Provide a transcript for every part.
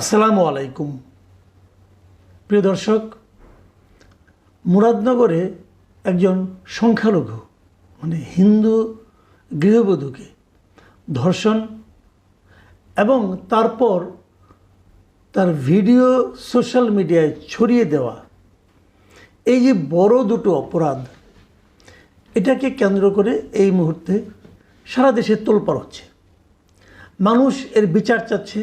আসসালামু আলাইকুম। প্রিয় দর্শক, মুরাদনগরে একজন সংখ্যালঘু মানে হিন্দু গৃহবধূকে ধর্ষণ এবং তারপর তার ভিডিও সোশ্যাল মিডিয়ায় ছড়িয়ে দেওয়া এই যে বড় দুটো অপরাধ, এটাকে কেন্দ্র করে এই মুহূর্তে সারা দেশে তোলপাড় হচ্ছে। মানুষ এর বিচার চাচ্ছে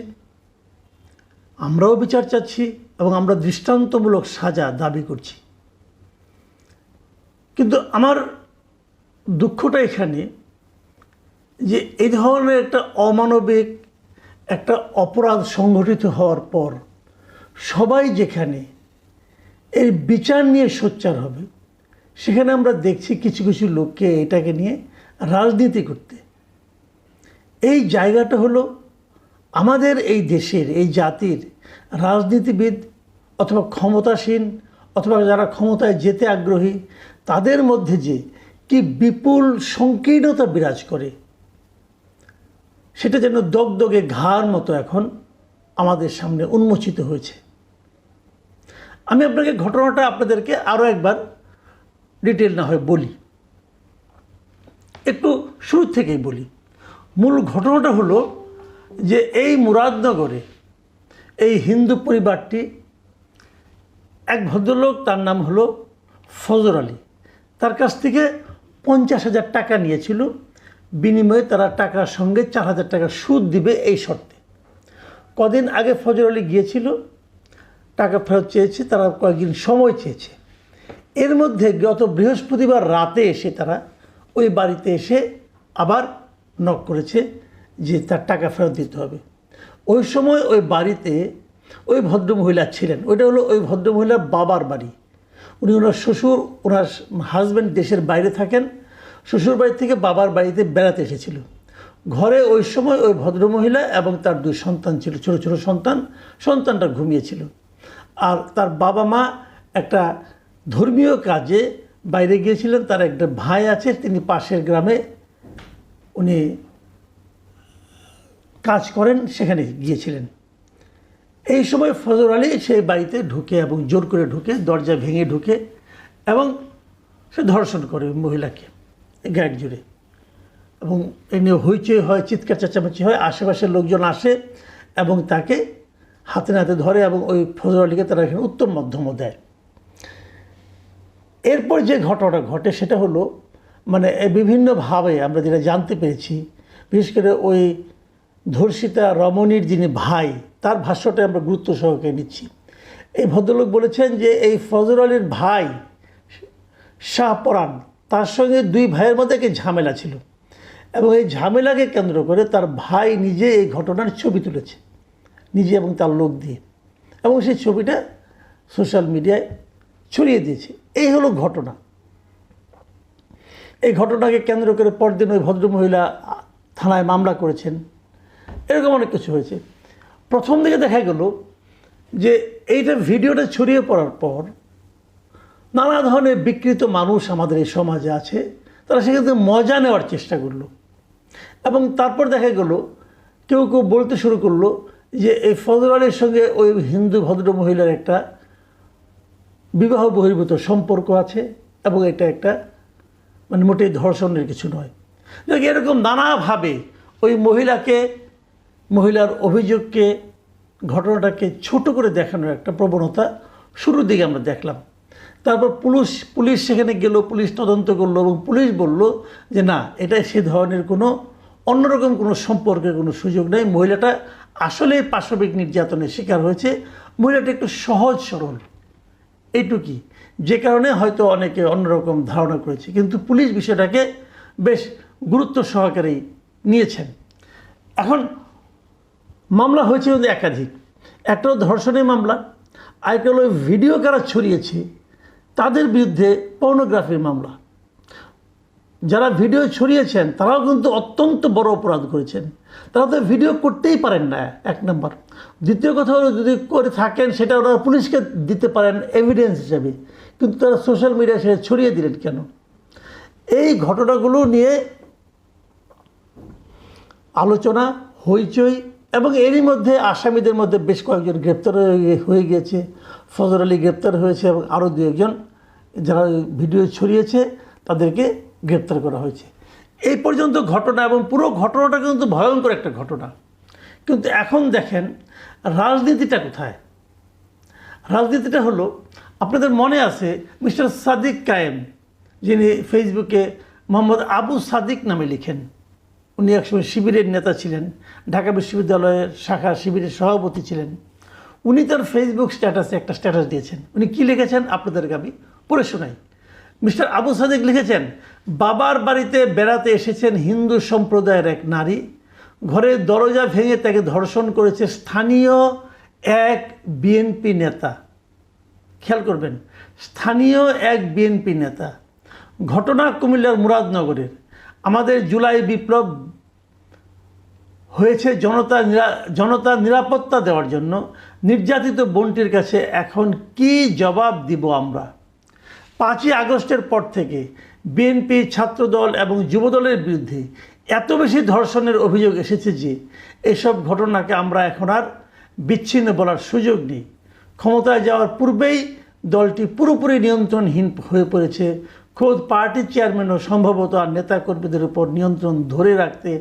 আমরাও বিচার চাচ্ছি এবং আমরা দৃষ্টান্তমূলক সাজা দাবি করছি। কিন্তু আমার দুঃখটা এখানে যে এই ধরনের একটা অমানবিক, একটা অপরাধ সংঘটিত হওয়ার পর সবাই যেখানে এর বিচার নিয়ে সোচ্চার হবে, সেখানে আমরা দেখছি কিছু কিছু লোককে এটাকে নিয়ে রাজনীতি করতে। এই জায়গাটা হলো আমাদের এই দেশের, এই জাতির রাজনীতিবিদ অথবা ক্ষমতাসীন অথবা যারা ক্ষমতায় যেতে আগ্রহী, তাদের মধ্যে যে কি বিপুল সংকীর্ণতা বিরাজ করে, সেটা যেন দগদগে ঘাড় মতো এখন আমাদের সামনে উন্মোচিত হয়েছে। আমি আপনাকে ঘটনাটা আপনাদেরকে আরও একবার ডিটেল না হয় বলি। একটু শুরু থেকেই বলি। মূল ঘটনাটা হলো যে এই মুরাদনগরে এই হিন্দু পরিবারটি এক ভদ্রলোক, তার নাম হলো ফজর আলী। তার কাছ থেকে পঞ্চাশ হাজার টাকা নিয়েছিল। বিনিময়ে তারা টাকার সঙ্গে চার হাজার টাকা সুদ দিবে এই শর্তে। কদিন আগে ফজর আলী গিয়েছিল। টাকা ফেরত চেয়েছে, তারা কয়েকদিন সময় চেয়েছে। এর মধ্যে গত বৃহস্পতিবার রাতে এসে তারা ওই বাড়িতে এসে আবার নক করেছে। যে তার টাকা ফেরত দিতে হবে। ওই সময় ওই বাড়িতে ওই ভদ্রমহিলা ছিলেন। ওইটা হলো ওই ভদ্রমহিলার বাবার বাড়ি। উনি ওনার শ্বশুর, ওনার হাজব্যান্ড দেশের বাইরে থাকেন। শ্বশুর বাড়ি থেকে বাবার বাড়িতে বেড়াতে এসেছিল। ঘরে ওই সময় ওই ভদ্রমহিলা এবং তার দুই সন্তান ছিল, ছোট ছোট সন্তান। সন্তানটা ঘুমিয়েছিল। আর তার বাবা মা একটা ধর্মীয় কাজে বাইরে গিয়েছিলেন। তার একটা ভাই আছে, তিনি পাশের গ্রামে। উনি কাজ করেন, সেখানে গিয়েছিলেন। এই সময় ফজর আলী সেই বাড়িতে ঢুকে এবং জোর করে ঢুকে, দরজা ভেঙে ঢুকে এবং সে ধর্ষণ করে মহিলাকে গ্যাট জুড়ে। এবং এ নিয়ে হইচই হয়, চিৎকার চেঁচামেচি হয়, আশেপাশের লোকজন আসে এবং তাকে হাতে নাতে ধরে এবং ওই ফজর আলীকে তারা এখানে উত্তম মধ্যম দেয়। এরপর যে ঘটনাটা ঘটে, সেটা হলো মানে বিভিন্নভাবে আমরা যেটা জানতে পেরেছি, বিশেষ করে ওই ধর্ষিতা রমণীর যিনি ভাই, তার ভাষ্যটা আমরা গুরুত্ব সহকারে নিচ্ছি। এই ভদ্রলোক বলেছেন যে এই ফজর আলীর ভাই শাহপরাণ তার সঙ্গে দুই ভাইয়ের মধ্যে একটি ঝামেলা ছিল এবং এই ঝামেলাকে কেন্দ্র করে তার ভাই নিজে এই ঘটনার ছবি তুলেছে, নিজে এবং তার লোক দিয়ে। এবং সেই ছবিটা সোশ্যাল মিডিয়ায় ছড়িয়ে দিয়েছে। এই হলো ঘটনা। এই ঘটনাকে কেন্দ্র করে পরদিন ওই ভদ্রমহিলা থানায় মামলা করেছেন। এরকম অনেক কিছু হয়েছে। প্রথম দিকে দেখা গেল যে এইটা ভিডিওটা ছড়িয়ে পড়ার পর নানা ধরনের বিকৃত মানুষ আমাদের এই সমাজে আছে, তারা থেকে মজা নেওয়ার চেষ্টা করল। এবং তারপর দেখা গেল কেউ কেউ বলতে শুরু করল যে এই ফজল আলীর সঙ্গে ওই হিন্দু ভদ্র মহিলার একটা বিবাহ বহির্ভূত সম্পর্ক আছে এবং এটা একটা মানে মোটেই ধর্ষণের কিছু নয়। এরকম নানাভাবে ওই মহিলাকে মহিলার অভিযোগকে, ঘটনাটাকে ছোট করে দেখানোর একটা প্রবণতা শুরুর দিকে আমরা দেখলাম। তারপর পুলিশ পুলিশ সেখানে গেল, পুলিশ তদন্ত করল এবং পুলিশ বলল যে, না, এটা সে ধরনের কোনো অন্যরকম কোনো সম্পর্কের কোনো সুযোগ নেই। মহিলাটা আসলে পাশবিক নির্যাতনের শিকার হয়েছে। মহিলাটা একটু সহজ সরল। এইটুকুই। যে কারণে হয়তো অনেকে অন্যরকম ধারণা করেছে। কিন্তু পুলিশ বিষয়টাকে বেশ গুরুত্ব সহকারেই নিয়েছেন। এখন মামলা হয়েছে কিন্তু একাধিক। একটা ধর্ষণের মামলা, আরেকটা হলো ভিডিও কারা ছড়িয়েছে, তাদের বিরুদ্ধে পর্নোগ্রাফির মামলা। যারা ভিডিও ছড়িয়েছেন, তারাও কিন্তু অত্যন্ত বড় অপরাধ করেছেন। তারা তো ভিডিও করতেই পারেন না, এক নম্বর। দ্বিতীয় কথা হলো, যদি করে থাকেন, সেটা ওরা পুলিশকে দিতে পারেন এভিডেন্স হিসাবে। কিন্তু তারা সোশ্যাল মিডিয়ায় সেটা ছড়িয়ে দিলেন কেন? এই ঘটনাগুলো নিয়ে আলোচনা, হইচই এবং এরই মধ্যে আসামিদের মধ্যে বেশ কয়েকজন গ্রেপ্তার হয়ে- গিয়েছে। ফজর আলী গ্রেপ্তার হয়েছে এবং আরও দু একজন যারা ভিডিও ছড়িয়েছে, তাদেরকে গ্রেপ্তার করা হয়েছে। এই পর্যন্ত ঘটনা এবং পুরো ঘটনাটা কিন্তু ভয়ঙ্কর একটা ঘটনা। কিন্তু এখন দেখেন, রাজনীতিটা কোথায়? রাজনীতিটা হলো, আপনাদের মনে আছে মিস্টার সাদিক কায়েম, যিনি ফেসবুকে মোহাম্মদ আবু সাদিক নামে লিখেন। উনি একসময় শিবিরের নেতা ছিলেন, ঢাকা বিশ্ববিদ্যালয়ের শাখা শিবিরের সভাপতি ছিলেন। উনি তার ফেসবুক স্ট্যাটাসে একটা স্ট্যাটাস দিয়েছেন। উনি কী লিখেছেন আপনাদেরকে আমি পড়ে শোনাই। মিস্টার আবু সাদিক লিখেছেন, বাবার বাড়িতে বেড়াতে এসেছেন হিন্দু সম্প্রদায়ের এক নারী। ঘরের দরজা ভেঙে তাকে ধর্ষণ করেছে স্থানীয় এক বিএনপি নেতা। খেয়াল করবেন, স্থানীয় এক বিএনপি নেতা। ঘটনা কুমিল্লার মুরাদনগরের। আমাদের জুলাই বিপ্লব হয়েছে জনতা জনতার নিরাপত্তা দেওয়ার জন্য। নির্যাতিত বোনটির কাছে এখন কি জবাব দিব আমরা? পাঁচই আগস্টের পর থেকে বিএনপি, ছাত্রদল এবং যুবদলের বিরুদ্ধে এত বেশি ধর্ষণের অভিযোগ এসেছে যে এসব ঘটনাকে আমরা এখন আর বিচ্ছিন্ন বলার সুযোগ নেই। ক্ষমতায় যাওয়ার পূর্বেই দলটি পুরোপুরি নিয়ন্ত্রণহীন হয়ে পড়েছে খোদ পার্টির চেয়ারম্যানও সম্ভবত আর নেতাকর্মীদের উপর নিয়ন্ত্রণ ধরে রাখতে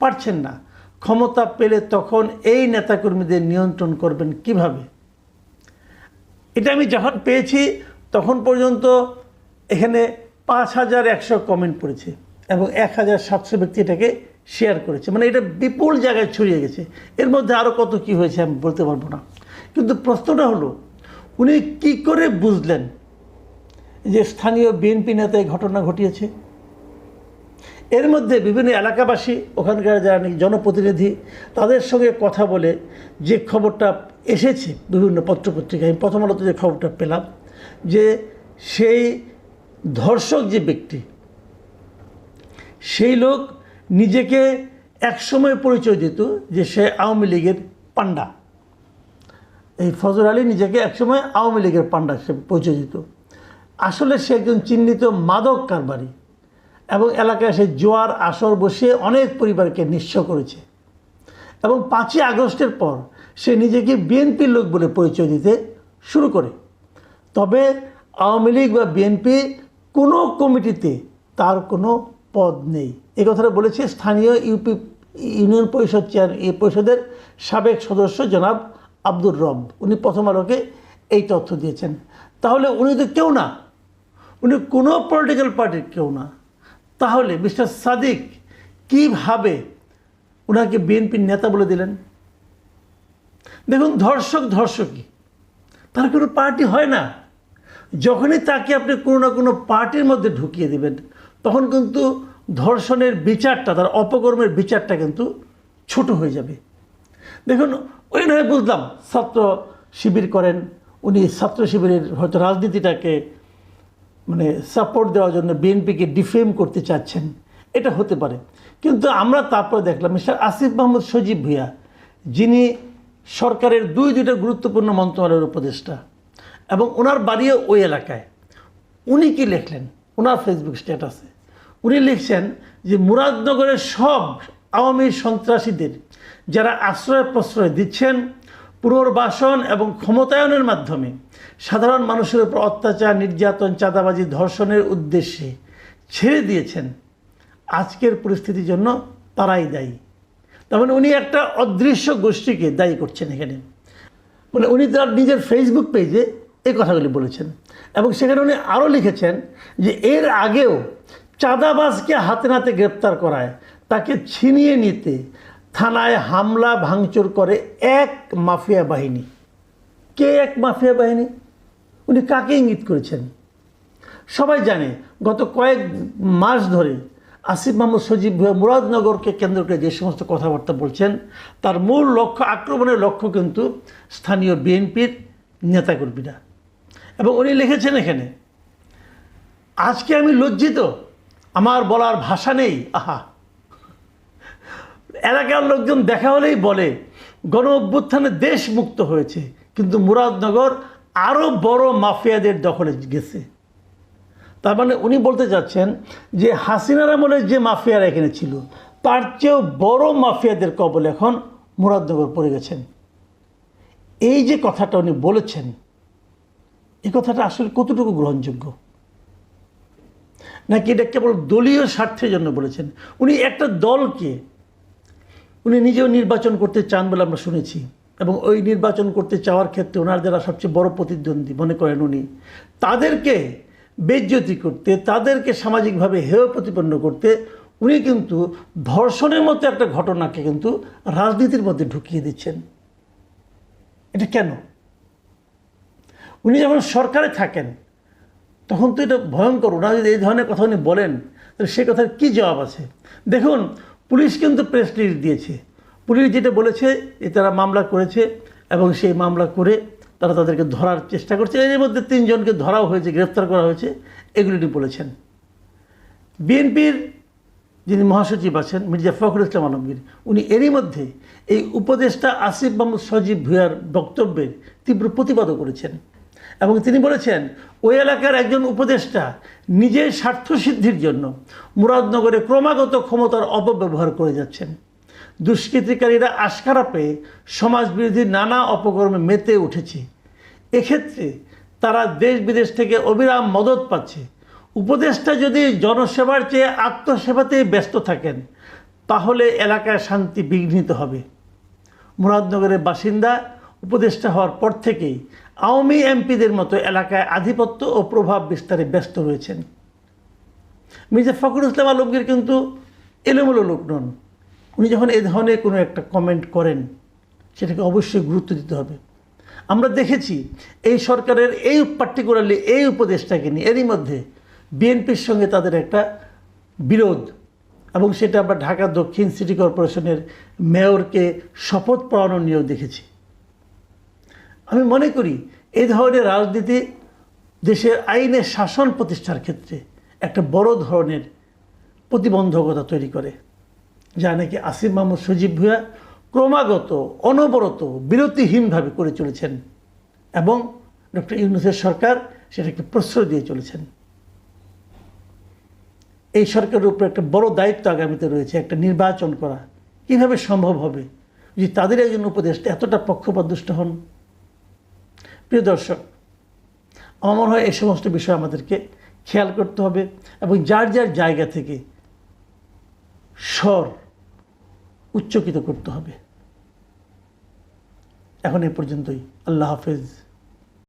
পারছেন না। ক্ষমতা পেলে তখন এই নেতাকর্মীদের নিয়ন্ত্রণ করবেন কীভাবে? এটা আমি যখন পেয়েছি, তখন পর্যন্ত এখানে পাঁচ হাজার একশো কমেন্ট পড়েছে এবং এক হাজার সাতশো ব্যক্তি এটাকে শেয়ার করেছে। মানে এটা বিপুল জায়গায় ছড়িয়ে গেছে। এর মধ্যে আরও কত কি হয়েছে আমি বলতে পারব না। কিন্তু প্রশ্নটা হলো, উনি কি করে বুঝলেন যে স্থানীয় বিএনপি নেতা এই ঘটনা ঘটিয়েছে। এর মধ্যে বিভিন্ন এলাকাবাসী, ওখানকার যারা জনপ্রতিনিধি, তাদের সঙ্গে কথা বলে যে খবরটা এসেছে বিভিন্ন পত্রপত্রিকায়, আমি প্রথম আলোতে যে খবরটা পেলাম যে সেই ধর্ষক যে ব্যক্তি, সেই লোক নিজেকে একসময় পরিচয় দিত যে সে আওয়ামী লীগের পাণ্ডা। এই ফজর আলী নিজেকে একসময় আওয়ামী লীগের পাণ্ডা সে পরিচয় দিত। আসলে সে একজন চিহ্নিত মাদক কারবারি এবং এলাকায় সে জোয়ার, আসর বসিয়ে অনেক পরিবারকে নিঃস্ব করেছে। এবং পাঁচই আগস্টের পর সে নিজেকে বিএনপির লোক বলে পরিচয় দিতে শুরু করে। তবে আওয়ামী লীগ বা বিএনপি কোনো কমিটিতে তার কোনো পদ নেই। এই কথাটা বলেছে স্থানীয় ইউপি ইউনিয়ন পরিষদ চেয়ার পরিষদের সাবেক সদস্য জনাব আব্দুর রব। উনি প্রথম আলোকে এই তথ্য দিয়েছেন। তাহলে উনি তো কেউ না। উনি কোনো পলিটিক্যাল পার্টির কেউ না। তাহলে মিস্টার সাদিক কীভাবে ওনাকে বিএনপির নেতা বলে দিলেন? দেখুন, ধর্ষক ধর্ষকই। তার কোনো পার্টি হয় না। যখনই তাকে আপনি কোনো না কোনো পার্টির মধ্যে ঢুকিয়ে দেবেন, তখন কিন্তু ধর্ষণের বিচারটা, তার অপকর্মের বিচারটা কিন্তু ছোট হয়ে যাবে। দেখুন, ওই নয়, বুঝলাম, ছাত্র শিবির করেন, উনি ছাত্র শিবিরের হয়তো রাজনীতিটাকে মানে সাপোর্ট দেওয়ার জন্য বিএনপিকে ডিফেম করতে চাচ্ছেন, এটা হতে পারে। কিন্তু আমরা তারপর দেখলাম, মিস্টার আসিফ মাহমুদ সজীব ভুইয়া, যিনি সরকারের দুই, দুইটা গুরুত্বপূর্ণ মন্ত্রণালয়ের উপদেষ্টা এবং ওনার বাড়িও ওই এলাকায়। উনি কি লিখলেন? ওনার ফেসবুক স্ট্যাটাসে উনি লিখছেন যে মুরাদনগরের সব আওয়ামী সন্ত্রাসীদের যারা আশ্রয় প্রশ্রয় দিচ্ছেন পুনর্বাসন এবং ক্ষমতায়নের মাধ্যমে সাধারণ মানুষের উপর অত্যাচার, নির্যাতন, চাঁদাবাজি, ধর্ষণের উদ্দেশ্যে ছেড়ে দিয়েছেন। আজকের পরিস্থিতির জন্য তারাই দায়ী। তার মানে উনি একটা অদৃশ্য গোষ্ঠীকে দায়ী করছেন এখানে। মানে উনি তার নিজের ফেসবুক পেজে এই কথাগুলি বলেছেন এবং সেখানে উনি আরও লিখেছেন যে এর আগেও চাঁদাবাজকে হাতে নাতে গ্রেপ্তার করায় তাকে ছিনিয়ে নিতে থানায় হামলা, ভাঙচুর করে এক মাফিয়া বাহিনী। কে এক মাফিয়া বাহিনী? উনি কাকে ইঙ্গিত করেছেন? সবাই জানে, গত কয়েক মাস ধরে আসিফ মাহমুদ সজীব ভুয়া মুরাদনগরকে কেন্দ্র করে যে সমস্ত কথাবার্তা বলছেন, তার মূল লক্ষ্য, আক্রমণের লক্ষ্য কিন্তু স্থানীয় বিএনপির নেতাকর্মীরা। এবং উনি লিখেছেন এখানে, আজকে আমি লজ্জিত, আমার বলার ভাষা নেই। আহা এলাকার লোকজন দেখা হলেই বলে গণ অভ্যুত্থানে দেশ মুক্ত হয়েছে, কিন্তু মুরাদনগর আরও বড় মাফিয়াদের দখলে গেছে। তার মানে উনি বলতে চাচ্ছেন যে হাসিনার আমলে যে মাফিয়ারা এখানে ছিল, তার চেয়েও বড় মাফিয়াদের কবল এখন মুরাদনগর পড়ে গেছেন। এই যে কথাটা উনি বলেছেন, এ কথাটা আসলে কতটুকু গ্রহণযোগ্য? নাকি এটা কেবল দলীয় স্বার্থের জন্য বলেছেন? উনি একটা দলকে উনি নিজেও নির্বাচন করতে চান বলে আমরা শুনেছি। এবং ওই নির্বাচন করতে চাওয়ার ক্ষেত্রে ওনার যারা সবচেয়ে বড় প্রতিদ্বন্দ্বী মনে করেন উনি, তাদেরকে বেজ্জতি করতে, তাদেরকে সামাজিকভাবে হেয় প্রতিপন্ন করতে উনি কিন্তু ধর্ষণের মতো একটা ঘটনাকে কিন্তু রাজনীতির মধ্যে ঢুকিয়ে দিচ্ছেন। এটা কেন? উনি যখন সরকারে থাকেন, তখন তো এটা ভয়ঙ্কর। ওনারা যদি এই ধরনের কথা উনি বলেন, তাহলে সে কথার কী জবাব আছে? দেখুন পুলিশ কিন্তু প্রেস রিলিজ দিয়েছে। পুলিশ যেটা বলেছে যে তারা মামলা করেছে এবং সেই মামলা করে তারা তাদেরকে ধরার চেষ্টা করছে। এর মধ্যে তিনজনকে ধরাও হয়েছে, গ্রেফতার করা হয়েছে, এগুলি বলেছেন। বিএনপির যিনি মহাসচিব আছেন, মির্জা ফখরুল ইসলাম আলমগীর, উনি এরই মধ্যে এই উপদেষ্টা আসিফ মাহমুদ সজীব ভুয়ার বক্তব্যের তীব্র প্রতিবাদও করেছেন। এবং তিনি বলেছেন ওই এলাকার একজন উপদেষ্টা নিজের স্বার্থসিদ্ধির জন্য মুরাদনগরে ক্রমাগত ক্ষমতার অপব্যবহার করে যাচ্ছেন। দুষ্কৃতিকারীরা আশকারা পেয়ে সমাজবিরোধী নানা অপকর্মে মেতে উঠেছে। এক্ষেত্রে তারা দেশ বিদেশ থেকে অবিরাম মদত পাচ্ছে। উপদেষ্টা যদি জনসেবার চেয়ে আত্মসেবাতেই ব্যস্ত থাকেন, তাহলে এলাকায় শান্তি বিঘ্নিত হবে। মুরাদনগরের বাসিন্দা উপদেষ্টা হওয়ার পর থেকেই আওয়ামী এমপিদের মতো এলাকায় আধিপত্য ও প্রভাব বিস্তারে ব্যস্ত রয়েছেন। মির্জা ফখরুল ইসলাম আলমগীর কিন্তু এলোমেলো লোক নন। উনি যখন এ ধরনের কোনো একটা কমেন্ট করেন, সেটাকে অবশ্যই গুরুত্ব দিতে হবে। আমরা দেখেছি এই সরকারের এই পার্টিকুলারলি এই উপদেশটাকে নিয়ে, এরই মধ্যে বিএনপির সঙ্গে তাদের একটা বিরোধ এবং সেটা আমরা ঢাকা দক্ষিণ সিটি কর্পোরেশনের মেয়রকে শপথ পড়ানো নিয়েও দেখেছি। আমি মনে করি এই ধরনের রাজনীতি দেশের আইনের শাসন প্রতিষ্ঠার ক্ষেত্রে একটা বড় ধরনের প্রতিবন্ধকতা তৈরি করে, যা নাকি আসিফ মাহমুদ সজীব ভুয়া ক্রমাগত, অনবরত বিরতিহীনভাবে করে চলেছেন এবং ডক্টর ইউনুসের সরকার সেটাকে প্রশ্রয় দিয়ে চলেছেন। এই সরকারের উপর একটা বড় দায়িত্ব আগামীতে রয়েছে, একটা নির্বাচন করা। কীভাবে সম্ভব হবে? যে তাদের একজন উপদেষ্টা এতটা পক্ষপাতদুষ্ট হন প্রিয় দর্শক আমার হয় এই সমস্ত বিষয় আমাদেরকে খেয়াল করতে হবে এবং যার যার জায়গা থেকে স্বর উচ্চকিত করতে হবে। এখন এ পর্যন্তই। আল্লাহ হাফেজ।